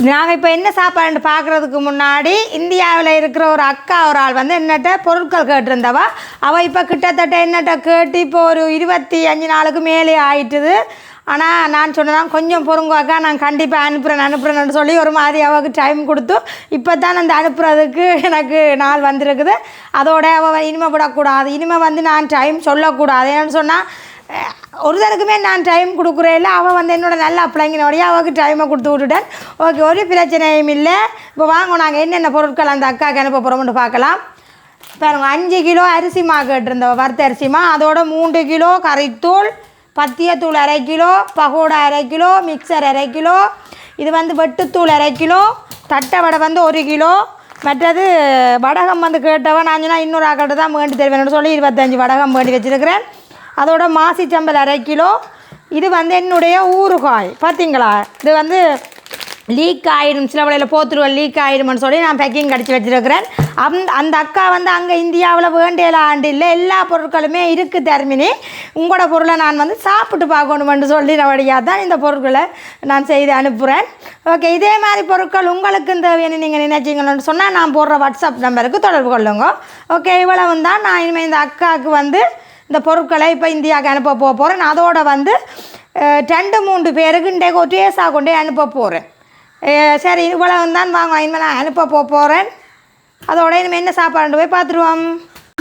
நாங்கள் இப்போ என்ன சாப்பாடுன்னு பார்க்குறதுக்கு முன்னாடி இந்தியாவில் இருக்கிற ஒரு அக்கா ஒரு ஆள் வந்து என்னட்ட பொருட்கள் கேட்டிருந்தவா. அவள் இப்போ கிட்டத்தட்ட என்னட்ட கேட்டு இப்போ ஒரு இருபத்தி அஞ்சு நாளுக்கு மேலே ஆயிட்டுது. ஆனால் நான் சொன்னதான் கொஞ்சம் பொறுங்குவாக்கா நான் கண்டிப்பாக அனுப்புகிறேன் அனுப்புகிறேன்னு சொல்லி ஒரு மாதிரி அவளுக்கு டைம் கொடுத்து இப்போ தான் அந்த அனுப்புறதுக்கு எனக்கு நாள் வந்திருக்குது. அதோட அவள் இனிமே விடக்கூடாது. இனிமே வந்து நான் டைம் சொல்லக்கூடாது. ஏன்னு சொன்னால் ஒருத்தருக்குமே ஒரு நான் டைம் கொடுக்குறேன் அவன் வந்து என்னோட நல்ல பிள்ளைங்கினோடைய அவருக்கு டைமை கொடுத்து விட்டுட்டேன் ஓகே ஒரு பிரச்சனையும் இல்லை. இப்போ வாங்க நாங்கள் என்னென்ன பொருட்கள் அந்த அக்காவுக்கு அனுப்ப போகிறோம்னு பார்க்கலாம். பாருங்க அஞ்சு கிலோ அரிசி மா வறுத்த அரிசிமா அதோட மூன்று கிலோ கறித்தூள் பத்தியத்தூள் அரை கிலோ பகோடா அரை கிலோ மிக்சர் அரை கிலோ இது வந்து வெட்டுத்தூள் அரை கிலோ தட்டை வடை வந்து ஒரு கிலோ மற்றது வடகம் வந்து கேட்டவன் நான் சொன்னால் இன்னொரு ஆக்கள்கிட்ட தான் வேண்டி தருவேன் சொல்லி இருபத்தஞ்சி வடகம் வேண்டி வச்சுருக்கிறேன். அதோட மாசிச்சம்பல் அரை கிலோ. இது வந்து என்னுடைய ஊறுகாய். பார்த்தீங்களா இது வந்து லீக் ஆயிடும். சில வழியில் போத்துருவேன் லீக் ஆயிடும்னு சொல்லி நான் பேக்கிங் கடிச்சு வச்சுருக்கிறேன். அந் அந்த அக்கா வந்து அங்கே இந்தியாவில் வேண்டியல ஆண்டு இல்லை. எல்லா பொருட்களுமே இருக்குது தர்மினி. உங்களோட பொருளை நான் வந்து சாப்பிட்டு பார்க்கணுமென்று சொல்லி வழியாக தான் இந்த பொருட்களை நான் செய்து அனுப்புகிறேன் ஓகே இதே மாதிரி பொருட்கள் உங்களுக்கு தேவையான நீங்கள் நினைச்சிங்கன்னு சொன்னால் நான் போடுற வாட்ஸ்அப் நம்பருக்கு தொடர்பு கொள்ளுங்க. ஓகே இவ்வளவு தான் நான் இனிமேல் இந்த அக்காவுக்கு வந்து இந்த பொருட்களை இப்போ இந்தியாவுக்கு அனுப்ப போக போகிறேன் அதோட வந்து ரெண்டு மூன்று பேருக்கு இன்றைக்கு ஒரு டேஸாக கொண்டு அனுப்ப போகிறேன் சரி இவ்வளவு தான் வாங்க இனிமேல் நான் அனுப்ப போக போகிறேன் அதோட இனிமேல் என்ன சாப்பாடு போய் பார்த்துருவோம்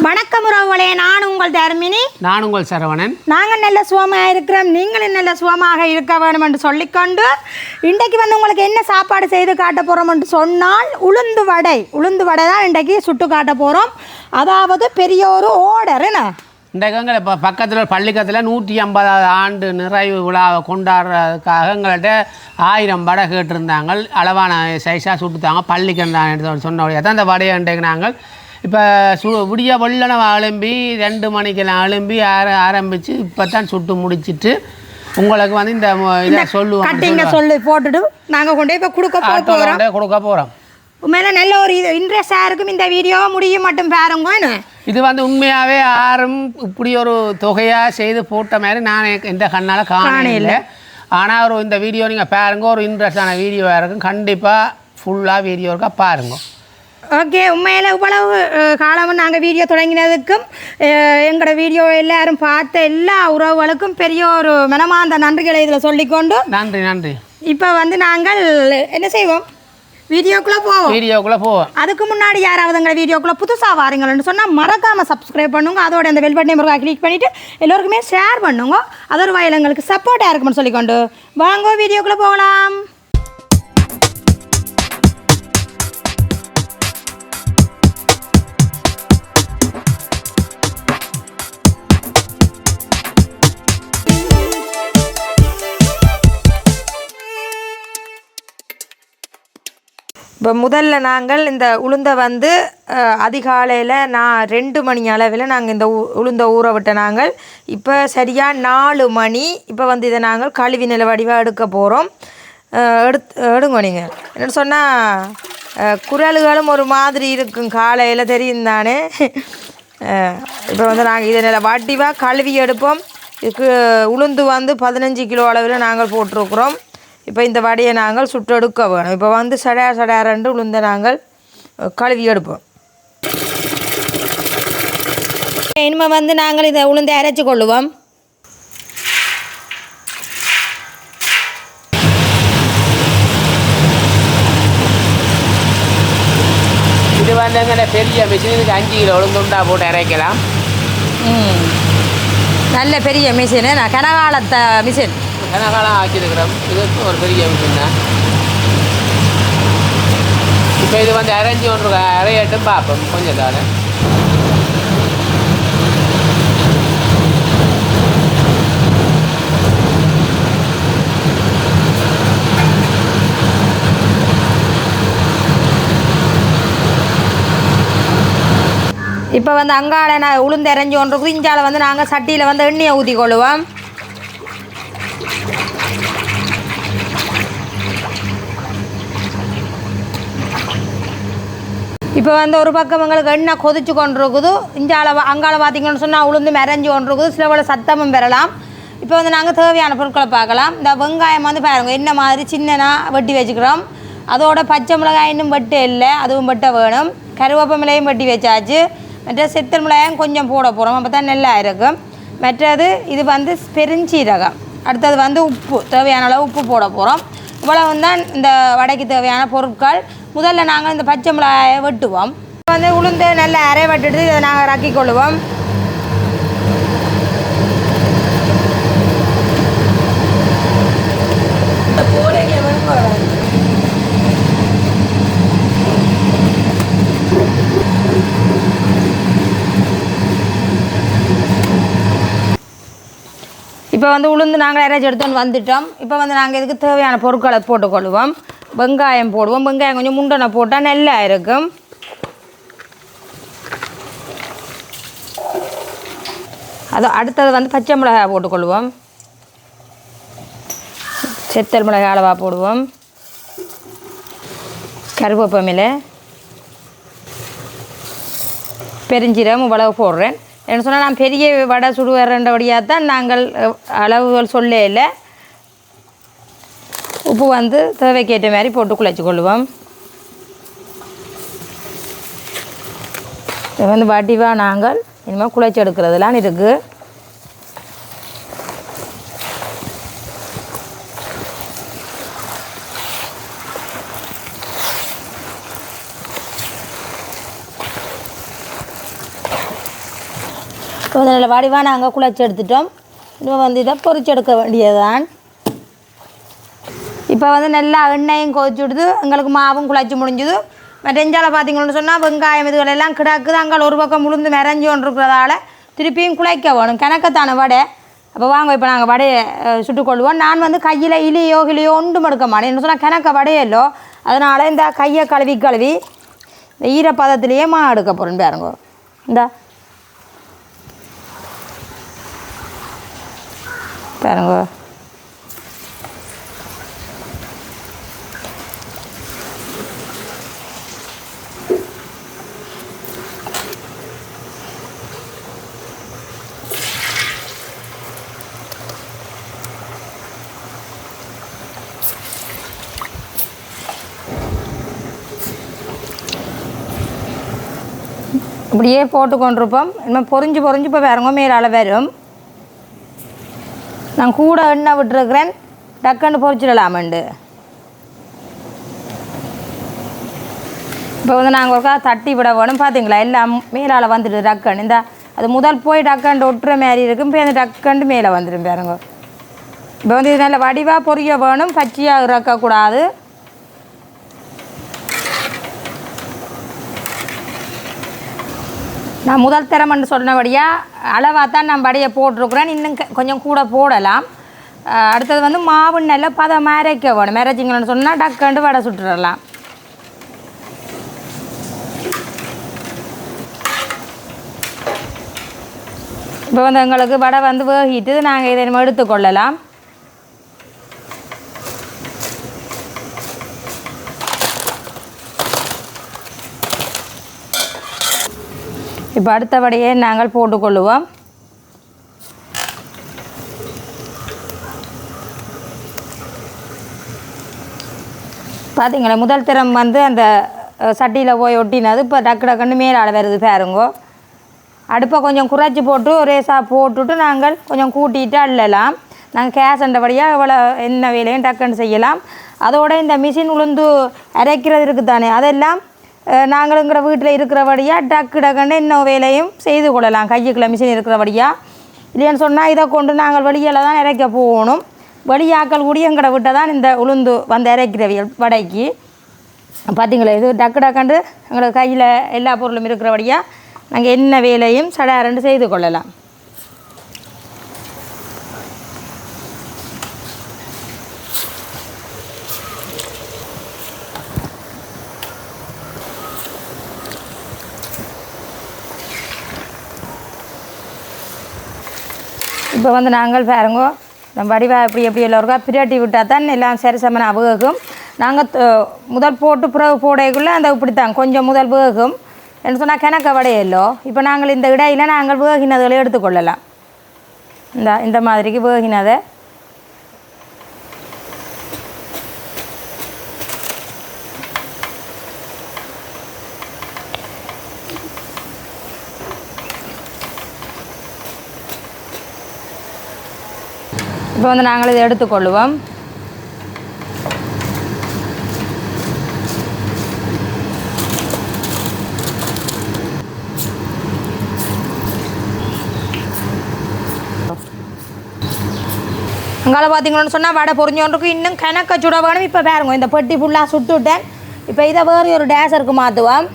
வணக்கம் உறவுகளே நான் உங்கள் தர்மினி. நான் உங்கள் சரவணன். நாங்கள் நல்ல சுகமாக இருக்கிறோம். நீங்களும் நல்ல சுகமாக இருக்க வேணும் என்று சொல்லிக்கொண்டு இன்றைக்கு வந்து உங்களுக்கு என்ன சாப்பாடு செய்து காட்ட போகிறோம் என்று சொன்னால் உளுந்து வடை. உளுந்து வடை தான் இன்றைக்கு சுட்டு காட்ட போகிறோம் அதாவது பெரிய ஒரு ஓர்டர் என்ன? இன்றைக்கு எங்களை இப்போ பக்கத்தில் பள்ளிக்கத்தில் நூற்றி ஐம்பதாவது ஆண்டு நிறைவு விழாவை கொண்டாடுறதுக்காக எங்கள்கிட்ட ஆயிரம் வடை கேட்டிருந்தாங்க. அளவான சைஸாக சுட்டுத்தாங்க. பள்ளிக்கு சொன்ன வழியாக தான் அந்த வடையை இன்றைக்கு நாங்கள் இப்போ சு விடிய வெள்ளன எழும்பி ரெண்டு மணிக்கெல்லாம் எழும்பி ஆர ஆரம்பித்து இப்போ தான் சுட்டு முடிச்சிட்டு உங்களுக்கு வந்து இந்த இதை சொல்லுவோம் சொல்லி போட்டுட்டு நாங்கள் கொண்டு இப்போ கொடுக்க போக போகிறோம் கொடுக்க போகிறோம் உண்மையில நல்ல ஒரு இது. இன்ட்ரெஸ்டாக இருக்கும் இந்த வீடியோவை முடிய மட்டும் பாருங்க இது வந்து உண்மையாகவே யாரும் இப்படி ஒரு தொகையாக செய்து போட்ட மாதிரி நான் எந்த கண்ணால் காணல ஆனால் ஒரு இந்த வீடியோ நீங்கள் பாருங்க ஒரு இன்ட்ரெஸ்டான வீடியோவாக இருக்கும். கண்டிப்பாக ஃபுல்லாக வீடியோ இருக்கா பாருங்க. ஓகே உண்மையில் இவ்வளவு காலமும் நாங்கள் வீடியோ தொடங்கினதுக்கும் எங்களோட வீடியோ எல்லாரும் பார்த்த எல்லா உறவுகளுக்கும் பெரிய ஒரு மனமார்ந்த நன்றிகளை இதில் சொல்லிக்கொண்டு நன்றி நன்றி. இப்போ வந்து நாங்கள் என்ன செய்வோம்? வீடியோக்குள்ளே போவோம். வீடியோக்குள்ளே போவோம். அதுக்கு முன்னாடி யாராவது எங்கள் வீடியோக்குள்ளே புதுசாக வாரீங்கன்னு சொன்னால் மறக்காமல் சப்ஸ்கிரைப் பண்ணுங்க. அதோட அந்த பட்டன் முருகா கிளிக் பண்ணிவிட்டு எல்லோருக்குமே ஷேர் பண்ணுங்க. அது ஒரு வயல் எங்களுக்கு சப்போர்ட்டாக இருக்கும்னு சொல்லிக்கொண்டு. வாங்க வீடியோக்குள்ளே போகலாம். இப்போ முதல்ல நாங்கள் இந்த உளுந்தை வந்து அதிகாலையில் நான் ரெண்டு மணி அளவில் நாங்கள் இந்த உ- உளுந்த ஊற விட்ட நாங்கள். இப்போ சரியாக நாலு மணி இப்போ வந்து இதை நாங்கள் கழுவி நில வடிவாக எடுக்க போகிறோம் எடுத் எடுங்க நீங்கள் என்னென்னு சொன்னால் குரல்களும் ஒரு மாதிரி இருக்கும் காலையில் தெரியும் தானே. இப்போ வந்து நாங்கள் இதை நில வடிவாக கழுவி எடுப்போம். இதுக்கு உளுந்து வந்து பதினஞ்சு கிலோ அளவில் நாங்கள் போட்டிருக்கிறோம். இப்போ இந்த வடையை நாங்கள் சுட்டு எடுக்க வேணும். இப்போ வந்து சடா சடாரண்டு உளுந்த நாங்கள் கழுவி எடுப்போம். இனிமேல் வந்து நாங்கள் இதை உளுந்தை அரைச்சி கொள்ளுவோம். இது வந்து பெரிய மிஷின் இதுக்கு அஞ்சு கிலோ உளுந்துண்டா போட்டு இறைக்கலாம் ம். நல்ல பெரிய மிஷின் நான் கனகாலத்த மிஷின் கனகாலம் ஆக்கியிருக்கிறோம். இது ஒரு பெரிய மிஷின் தான் இப்போ இது வந்து அரைஞ்சி ஒன்று அரையட்டும் பார்ப்போம். கொஞ்சம் தானே. இப்போ வந்து அங்காள நான் உளுந்து இறஞ்சி ஒன்று இருக்குது இஞ்சால வந்து நாங்கள் சட்டியில் வந்து எண்ணெயை ஊற்றி கொள்ளுவோம் இப்போ வந்து ஒரு பக்கம் எங்களுக்கு எண்ணெய் கொதிச்சு கொண்டு இருக்குது இஞ்சால அங்கால பார்த்தீங்கன்னு சொன்னால் உளுந்து மறைஞ்சு கொண்டிருக்குது. சில போல சத்தமும் பெறலாம். இப்போ வந்து நாங்கள் தேவையான பொருட்களை பார்க்கலாம். இந்த வெங்காயம் வந்து பாருங்கள் என்ன மாதிரி சின்னனாக வெட்டி வச்சுக்கிறோம். அதோட பச்சை மிளகாய் இன்னும் வெட்டு இல்லை அதுவும் வெட்ட வேணும். கருவேப்பமிலையும் வெட்டி வச்சாச்சு. மற்ற செத்தல் மிளகாயும் கொஞ்சம் போட போகிறோம் அப்போ தான் நல்லா இருக்கும். மற்றது இது வந்து பெருஞ்சீரகம். அடுத்தது வந்து உப்பு தேவையான அளவு உப்பு போட போகிறோம் இவ்வளவு தான் இந்த வடைக்கு தேவையான பொருட்கள். முதல்ல நாங்கள் இந்த பச்சை மிளகாயை வெட்டுவோம். வந்து உளுந்து நல்லா அரை வெட்டுட்டு இதை நாங்கள் ரக்கி கொள்ளுவோம் இப்போ வந்து உளுந்து நாங்கள் இறைச்சி எடுத்துன்னு வந்துட்டோம். இப்போ வந்து நாங்கள் இதுக்கு தேவையான பொருட்களை போட்டுக்கொள்வோம் வெங்காயம் போடுவோம். வெங்காயம் கொஞ்சம் முண்டனை போட்டால் நல்லா இருக்கும். அது அடுத்தது வந்து பச்சை மிளகாய் போட்டுக்கொள்வோம். செத்தல் மிளகாய் அளவாக போடுவோம். கருவேப்பமில பெருஞ்சீரகம் இவ்வளவு போடுறேன். என்ன சொன்னால் நான் பெரிய வடை சுடுவேறண்டபடியாக தான் நாங்கள் அளவுகள் சொல்ல இல்லை. உப்பு வந்து தேவைக்கேற்ற மாதிரி போட்டு குழைச்சி கொள்வோம் இது வந்து வடிவாக நாங்கள் இனிமேல் குழைச்சி எடுக்கிறதுலாம் இருக்குது இப்போ வந்து நல்ல வடிவாக நாங்கள் குழைச்சி எடுத்துட்டோம். இன்னும் வந்து இதை பொறிச்செடுக்க எடுக்க வேண்டியதுதான். இப்போ வந்து நல்லா எண்ணெயும் கொதிச்சு விடுது. எங்களுக்கு மாவும் குழச்சி முடிஞ்சுது. மற்றஞ்சால பார்த்தீங்கன்னு சொன்னால் வெங்காயம் இதுகளெல்லாம் கிடக்குது. அங்கே ஒரு பக்கம் முழுந்து மிரஞ்சி கொண்டு இருக்கிறதால திருப்பியும் குழைக்க வேணும். கிணக்கத்தான வடை. அப்போ வாங்க இப்போ நாங்கள் வடையை சுட்டுக்கொள்வோம். நான் வந்து கையில் இலியோ கிளியோ ஒன்றும் எடுக்க மாட்டேன். என்ன சொன்னால் கிணக்க வடையல்லோ அதனால் இந்த கையை கழுவி கழுவி இந்த ஈரப்பதத்துலேயே மா எடுக்க போகிறேன் பாருங்க. இந்த. பாருங்க. இப்படியே போட்டு கொண்டிருப்போம் இனிமேல் பொறிஞ்சு பொறிஞ்சு இப்போ வேறங்க மேலால் வரும். நான் கூட எண்ணெய் விட்டுருக்கிறேன். டக்குன்னு பொறிச்சிடலாமண்டு. இப்போ வந்து நாங்கள் ஒருக்கா தட்டி விட வேணும். பார்த்தீங்களா எல்லாம் மேலால் வந்துட்டு டக்குன்னு. இந்த அது முதல் போய் டக்குன்னு ஒட்டுற மாதிரி இருக்கும். இப்போ அந்த டக்குன்னு மேலே வந்துடும் பாருங்க. இப்போ வந்து இது நல்ல வடிவாக பொரிய வேணும். பச்சையாக இறக்கக்கூடாது. நான் முதல் தரம்னு சொன்னபடியாக அளவாக தான் நான் வடையை போட்டிருக்கிறேன். இன்னும் க- கொஞ்சம் கூட போடலாம். அடுத்தது வந்து மாவு நல்லா பதம் மறைக்க வேணும். மறைச்சிங்கன்னு சொன்னால் டக்குண்டு வடை சுட்டுடலாம் இப்போ வந்து எங்களுக்கு வடை வந்து வேகிட்டு நாங்கள் இதை நம்ம எடுத்துக்கொள்ளலாம். இப்போ அடுத்த வடையை நாங்கள் போட்டுக்கொள்ளுவோம். பார்த்தீங்களா முதல் திறம் வந்து அந்த சட்டியில் போய் ஒட்டினது. இப்போ டக்கு டக்குன்னு மேலால் வருது பாருங்கோ. அடுப்பை கொஞ்சம் குறைச்சி போட்டு ஒரே சா போட்டுட்டு நாங்கள் கொஞ்சம் கூட்டிகிட்டு அள்ளலாம். நாங்கள் கேஸ் அண்டபடியாக இவ்வளோ என்ன வேலையும் டக்குன்னு செய்யலாம். அதோட இந்த மிஷின் உளுந்து அரைக்கிறது இருக்குது தானே அதெல்லாம் நாங்களுங்கிற வீட்டில் இருக்கிறபடியாக டக்கு டக்குன்னு இன்னும் வேலையும் செய்து கொள்ளலாம். கையுக்குள்ள மிஷின் இருக்கிறபடியாக இல்லைன்னு சொன்னால் இதை கொண்டு நாங்கள் வெளியில் தான் இறைக்க போகணும். வெளியாக்கள் கூடி எங்கட விட்ட தான் இந்த உளுந்து வந்து இறைக்கிறவியல் வடைக்கு. பார்த்தீங்களா இது டக்கு டக்குண்டு எங்களுக்கு கையில் எல்லா பொருளும் இருக்கிறபடியாக நாங்கள் என்ன வேலையும் சடாரண்டு செய்து கொள்ளலாம். இப்போ வந்து நாங்கள் பாருங்க நம்ம வடிவா எப்படி எப்படி எல்லோருக்கா பிரட்டி விட்டால் தான் எல்லாம் சரி சமன வேகும் நாங்கள் முதல் போட்டு பிறகு போடைக்குள்ளே அந்த இப்படித்தான் கொஞ்சம் முதல் வேகும். என்ன சொன்னால் கிணக்க வடையல்லோ இப்போ நாங்கள் இந்த இடையில நாங்கள் வேகினதுகளை எடுத்துக்கொள்ளலாம். இந்த இந்த மாதிரிக்கு வேகினதை இப்போ வந்து நாங்கள் இதை எடுத்துக்கொள்ளுவோம். அங்கால பார்த்தீங்கன்னு சொன்னால் வடை பொறிஞ்சோன்றிருக்கு இன்னும் கணக்க சுட வேணும். இப்போ பாருங்க இந்த பெட்டி ஃபுல்லாக சுட்டுவிட்டேன் இப்போ இதை வேறு ஒரு டேசருக்கு மாற்றுவோம்.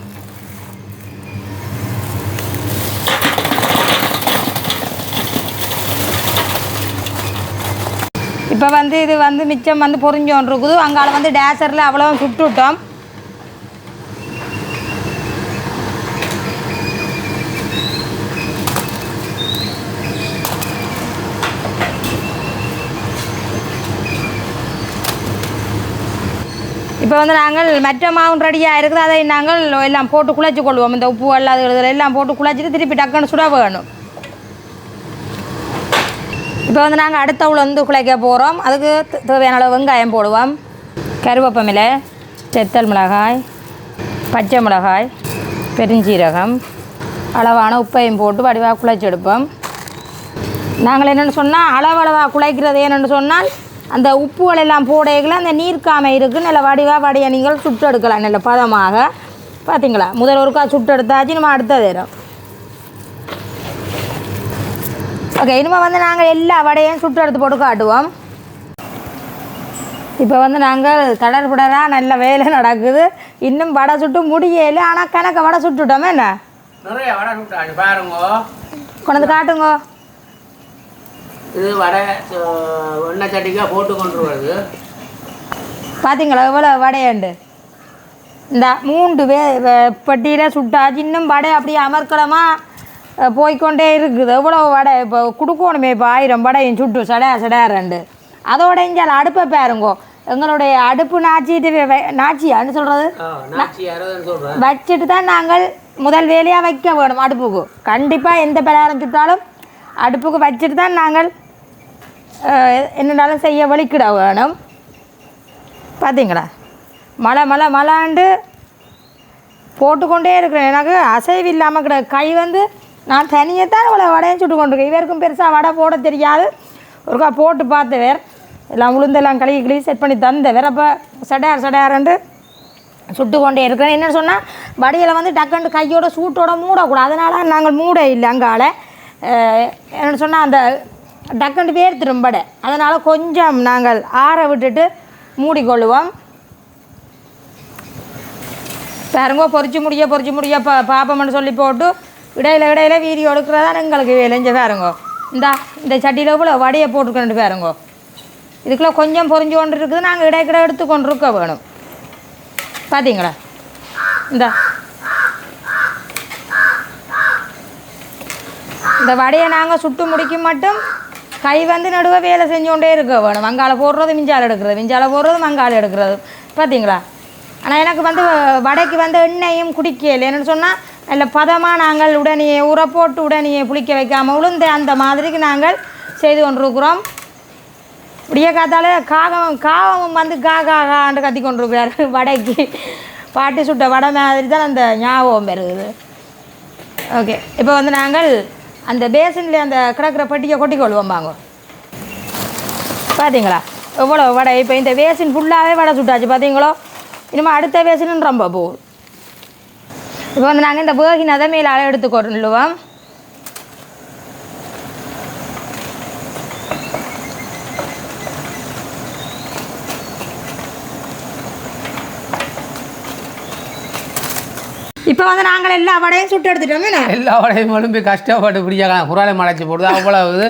இப்போ வந்து இது வந்து மிச்சம் வந்து பொறிஞ்சோன் இருக்குது. அங்கால வந்து டேசரில் அவ்வளோ சுட்டுவிட்டோம் இப்போ வந்து நாங்கள் மற்ற மாவும் ரெடியாக இருக்குது. அதை நாங்கள் எல்லாம் போட்டு குழச்சி கொள்வோம். இந்த உப்பு அல்லாத எல்லாம் போட்டு குழச்சிட்டு திருப்பி டக்குன்னு சுட வேணும். இப்போ வந்து நாங்கள் அடுத்த உள்ள வந்து குழைக்க போகிறோம் அதுக்கு தேவையான அளவு வெங்காயம் போடுவோம். கருவேப்பமிலை செத்தல் மிளகாய் பச்சை மிளகாய் பெருஞ்சீரகம் அளவான உப்பையும் போட்டு வடிவாக குழைச்சி எடுப்போம் நாங்கள் என்னென்னு சொன்னால் அளவளவாக குழைக்கிறது என்னென்னு சொன்னால் அந்த உப்புகள் எல்லாம் போடையில் அந்த நீர்க்காமை இருக்குது நல்ல வடிவாக வடிய நீங்கள் சுட்டு எடுக்கலாம் நல்ல பதமாக. பார்த்தீங்களா முதல் ஒருக்கா சுட்டு எடுத்தாச்சு நம்ம அடுத்த தரும் ஓகே இனிமேல் வந்து நாங்கள் எல்லா வடையும் சுட்டு எடுத்து போட்டு காட்டுவோம். இப்போ வந்து நாங்கள் தடர்புடராக நல்ல வேலை நடக்குது. இன்னும் வடை சுட்டு முடியல ஆனால் கணக்க வடை சுட்டுட்டோமே என்ன? நிறைய வடை சுட்டாச்சு பாருங்க. கொண்டு காட்டுங்க. இது வடை எண்ணெய் சட்டிக்காக போட்டு கொண்டு வருது. பார்த்தீங்களா எவ்வளோ வடையாண்டு? இந்த மூன்று வே பெட்டியில் சுட்டாச்சு. இன்னும் வடை அப்படியே அமர்க்கலமாக போய்க்கொண்டே இருக்குது. எவ்வளோ வடை? இப்போ கொடுக்கணுமே இப்போ ஆயிரம் வடையும் சுட்டு சடா சடாரண்டு அதோட இங்கே அடுப்பை பாருங்கோ. எங்களுடைய அடுப்பு நாச்சிட்டு நாச்சியான்னு சொல்கிறது வச்சுட்டு தான் நாங்கள் முதல் வேலையாக வைக்க வேணும் அடுப்புக்கு. கண்டிப்பாக எந்த பலகாரம் சுட்டாலும் அடுப்புக்கு வச்சுட்டு தான் நாங்கள் அஹ், என்னனாலும் செய்ய வலிக்கிட வேணும். பார்த்தீங்களா மழை மழை மழாண்டு போட்டுக்கொண்டே இருக்கிறேன். எனக்கு அசைவு இல்லாமல் கிட கை வந்து நான் தனியாக தான் இவ்வளோ வடையும் சுட்டு கொண்டிருக்கேன். இவருக்கும் பெருசாக வடை போட தெரியாது. ஒருக்கா போட்டு பார்த்தவர். எல்லாம் உளுந்தெல்லாம் கழுவி கழுவி செட் பண்ணி தந்தவர். அப்போ சடையார் சடையாரண்டு சுட்டு கொண்டே இருக்கிறேன் என்ன சொன்னால் வடியில் வந்து டக்குன்னு கையோட சூட்டோட மூடக்கூடாது. அதனால் நாங்கள் மூட இல்லை அங்கால அஹ், என்ன சொன்னால் அந்த டக்குன்னு வேர்த்துடும் வடை. அதனால் கொஞ்சம் நாங்கள் ஆற விட்டுட்டு மூடிக்கொள்ளுவோம். பாருங்க பொறிச்சு முடிய பொறிச்சு முடிய பா பாப்பம்னு சொல்லி போட்டு இடையில இடையில வீடியோ எடுக்கிறதா எங்களுக்கு வேலைஞ்ச பாருங்கோ. இந்தா இந்த சட்டியில் இவ்வளோ வடையை போட்டுக்கொண்டு பாருங்கோ. இதுக்குள்ளே கொஞ்சம் பொறிஞ்சு கொண்டு இருக்குது நாங்கள் இடைக்கிட எடுத்து கொண்டு இருக்க வேணும். பார்த்தீங்களா இந்தா. இந்த வடையை நாங்கள் சுட்டு முடிக்கும் மட்டும் கை வந்து நடுவே வேலை செஞ்சோண்டே இருக்க வேணும். மங்கால போடுறது மிஞ்சால் எடுக்கிறது. மிஞ்சால போடுறது மங்கால் எடுக்கிறது. பார்த்தீங்களா ஆனால் எனக்கு வந்து வடைக்கு வந்து எண்ணெயும் குடிக்கல. என்னென்னு சொன்னால் இல்லை பதமாக நாங்கள் உடனே உர போட்டு உடனே புளிக்க வைக்காமல் உளுந்த அந்த மாதிரிக்கு நாங்கள் செய்து கொண்டிருக்கிறோம். இப்படியே காத்தால காகம் காகம் வந்து கா கா காண்டு கத்தி கொண்டிருக்கிறார். வடைக்கு. பாட்டி சுட்ட வடை மாதிரி தான் அந்த ஞாபகம் பெறுகுது ஓகே. இப்போ வந்து நாங்கள் அந்த பேசனில் அந்த கிடக்கிற பெட்டியை கொட்டி கொள்வோம் வாங்க பார்த்தீங்களா எவ்வளோ வடை? இப்போ இந்த பேசின் ஃபுல்லாகவே வடை சுட்டாச்சு. பார்த்தீங்களோ இனிமேல் அடுத்த பேசின்னு ரொம்ப போகுது. இப்போ வந்து நாங்கள் இந்த போகி மேலே அளவு எடுத்து கொள்ளுவோம் இப்போ வந்து நாங்கள் எல்லா வடையும் சுட்டு எடுத்துட்டோமே எல்லா வடையும் எழும்பி கஷ்டப்பட்டு பிடிச்ச குராலை மலைச்சி போடுது. அவ்வளவு.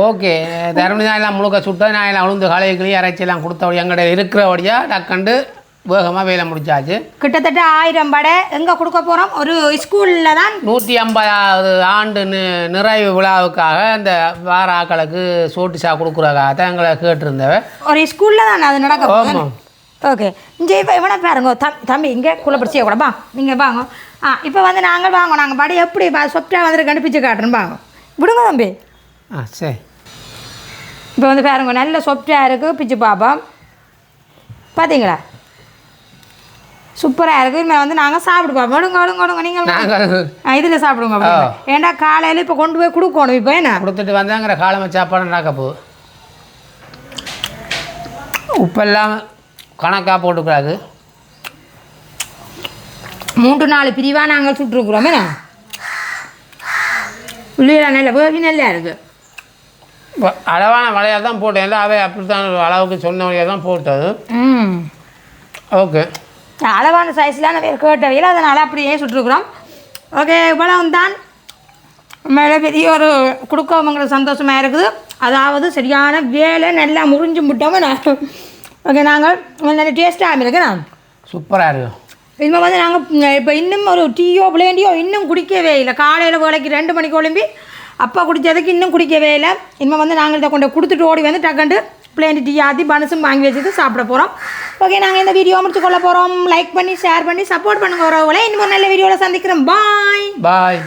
ஓகே. தருமணி தான் எல்லாம் முழுக்க சுட்டு நான் எல்லாம் உளுந்து காலையை கிளி அரைச்சி எல்லாம் கொடுத்த எங்கள்கிட்ட இருக்கிறபடியாக டக்கண்டு வேகமாக வேலை முடிச்சாச்சு கிட்டத்தட்ட ஆயிரம் வடை எங்கே கொடுக்க போகிறோம் ஒரு ஸ்கூலில் தான். நூற்றி ஐம்பதாவது ஆண்டு நிறைவு விழாவுக்காக இந்த வார ஆக்களுக்கு சோட்டு சா கொடுக்குறக்காக தான் எங்களை கேட்டிருந்தவ. ஒரு ஸ்கூலில் தான் அது நடக்க. ஆமாம் ஓகே. இங்கே இப்போ இவனை பாருங்க. தம் தம்பி இங்கே குள்ள பிடிச்சி கூட வா நீங்கள் வாங்க. ஆ இப்போ வந்து நாங்கள் வாங்க. நாங்கள் படி எப்படி சொப்டாக வந்து கண்டுபிடிச்சு காட்டுறோம் வாங்க விடுங்க தம்பி. ஆ சரி. இப்போ வந்து பாருங்க நல்ல சொப்டாக இருக்குது பிச்சு பார்ப்போம் பார்த்தீங்களா சூப்பராக இருக்குது இனிமேல் வந்து நாங்கள் சாப்பிட்டு பார்ப்போம் விடுங்க விடுங்க விடுங்க நீங்கள் இதில் சாப்பிடுங்க. ஏன்டா காலையில் இப்போ கொண்டு போய் கொடுக்கணும் இப்போ என்ன? கொடுத்துட்டு வந்தாங்கிற காலமை சாப்பாடு நடக்க போகுது உப்பெல்லாம் கணக்காக போட்டுக்கூடாது மூன்று நாலு பிரிவாக நாங்கள் சுட்டுருக்குறோம் என்ன? உள்ளியில் நல்ல வேவி நல்லா இருக்குது அளவான வளையாக தான் போட்டேன். இல்லை அவை அப்படி தான் அளவுக்கு சொன்ன வழியாக தான் போட்டது. ம். ஓகே. அளவான சைஸில் நம்ம கேட்டவையில் அதனால் அப்படியே சுட்டுருக்குறோம். ஓகே இவ்வளவு தான் மேலே பெரிய ஒரு கொடுக்கவங்களுக்கு சந்தோஷமாக இருக்குது. அதாவது சரியான வேலை நல்லா முறிஞ்சு விட்டோம். ஓகே நாங்கள் நல்ல டேஸ்ட்டாக இருக்குண்ணா சூப்பராக இருக்கும் இனிமேல் வந்து நாங்கள் இப்போ இன்னும் ஒரு டீயோ பிளேண்டியோ இன்னும் குடிக்கவே இல்லை. காலையில் வேலைக்கு ரெண்டு மணிக்கு ஒளிம்பி அப்பா குடித்ததுக்கு இன்னும் குடிக்கவே இல்லை. இனிமேல் வந்து நாங்கள் இதை கொண்டு கொடுத்துட்டு ஓடி வந்து டக்கண்டு பிளேன் டீ ஆற்றி பனசும் வாங்கி வச்சுட்டு சாப்பிட போகிறோம் ஓகே நாங்கள் இந்த வீடியோ முடிச்சு கொள்ள போகிறோம் லைக் பண்ணி ஷேர் பண்ணி சப்போர்ட் பண்ணுங்க உறவுகளை. இன்னும் ஒரு நல்ல வீடியோவில் சந்திக்கிறோம். பாய் பாய்